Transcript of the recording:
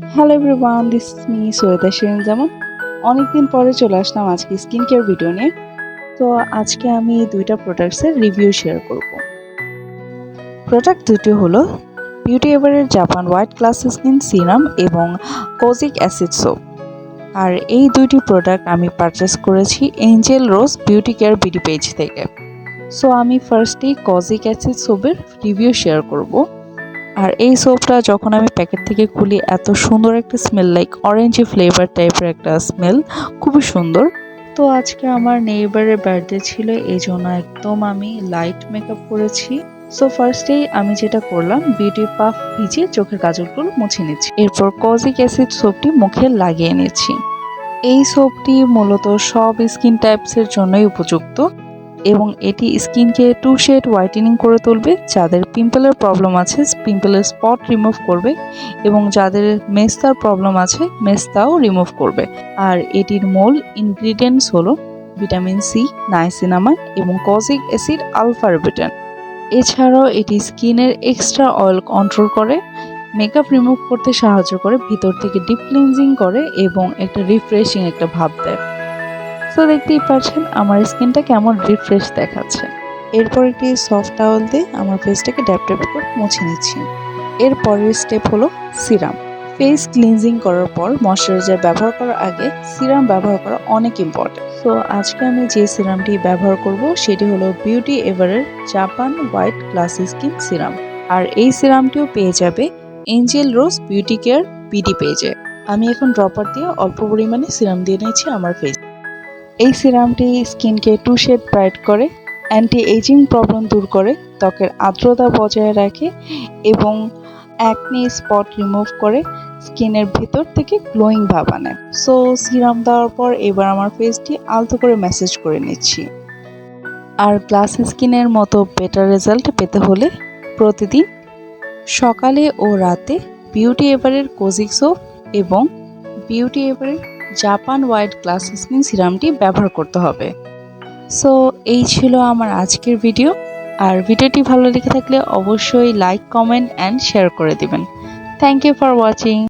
Hello everyone this me Syeda Shirin Zaman অনেকদিন পরে চলে আসলাম আজকে স্কিন কেয়ার ভিডিও নিয়ে। তো আজকে আমি দুইটা প্রোডাক্টসের রিভিউ শেয়ার করব। প্রোডাক্ট দুটি হলো beauty এভারের Japan white class skin serum এবং কোজিক অ্যাসিড সোপ আর এই দুইটি প্রোডাক্ট আমি পারচেস করেছি angel rose beauty care BD page থেকে। সো আমি ফার্স্টেই কজিক অ্যাসিড সোপের রিভিউ শেয়ার করব। আর এই সোপটা যখন আমি প্যাকেট থেকে খুলি, এত সুন্দর একটা স্মেল লাইক অরেঞ্জি ফ্লেভার টাইপের একটা স্মেল খুবই সুন্দর। তো আজকে আমার নেইবারের বার্থডে ছিল এই জন্য একদম আমি লাইট মেকআপ করেছি। সো ফার্স্টেই আমি যেটা করলাম বিউটি পাফ ভিজিয়ে চোখের কাজলগুলো মুছে নিচ্ছি। এরপর কজিক অ্যাসিড সোপটি মুখে লাগিয়ে নিচ্ছি। এই সোপটি মূলত সব স্কিন টাইপসের জন্যই উপযুক্ত। এবং এটি স্কিনকে টু শেড হোয়াইটেনিং করে তুলবে, যাদের পিম্পলের প্রবলেম আছে পিম্পলের স্পট রিমুভ করবে এবং যাদের মেস্তার প্রবলেম আছে মেস্তাও রিমুভ করবে। আর এটির মূল ইনগ্রিডিয়েন্টস হলো ভিটামিন সি নাইসিনামাইড এবং কজিক অ্যাসিড আলফারবিটান এছাড়াও এটি স্কিনের এক্সট্রা অয়েল কন্ট্রোল করে, মেকআপ রিমুভ করতে সাহায্য করে, ভিতর থেকে ডিপ ক্লিনজিং করে এবং একটা রিফ্রেশিং একটা ভাব দেয়। তো দেখতেই পাচ্ছেন আমার স্কিনটা কেমন রিফ্রেশ দেখাচ্ছে। এরপর একটি সফট টাওয়েল দিয়ে আমার ফেসটাকে ড্যাপ ড্যাপ করে মুছে নিচ্ছি। এর পরের স্টেপ হলো সিরাম ফেস ক্লিনজিং করার পর ময়শ্চারাইজার ব্যবহার করার আগে সিরাম ব্যবহার করা অনেক ইম্পর্টেন্ট সো আজকে আমি যে সিরামটি ব্যবহার করব সেটি হলো beauty এভারের Japan white glass skin serum আর এই সিরামটিও পেয়ে যাবে angel rose beauty care BD পেজে আমি এখন ড্রপার দিয়ে অল্প পরিমাণে সিরাম দিয়ে নিয়েছি আমার ফেস এই সিরামটি স্কিনকে টু শেড ব্রাইট করে অ্যান্টি এজিং প্রবলেম দূর করে, ত্বকের আর্দ্রতা বজায় রাখে এবং অ্যাকনি স্পট রিমুভ করে স্কিনের ভিতর থেকে গ্লোয়িং ভাব আনে। সো সিরাম দেওয়ার পর এবার আমার ফেসটি আলতো করে ম্যাসেজ করে নিচ্ছি। আর গ্লাস স্কিনের মতো বেটার রেজাল্ট পেতে হলে প্রতিদিন সকালে ও রাতে বিউটি এভারের কোজিক সোপ এবং বিউটি এভারের জাপান ওয়াইড গ্লাস স্কিন সিরামটি ব্যবহার করতে হবে। সো এই ছিল আমার আজকের ভিডিও আর ভিডিওটি ভালো লেগে থাকলে অবশ্যই লাইক কমেন্ট অ্যান্ড শেয়ার করে দিবেন। Thank you for watching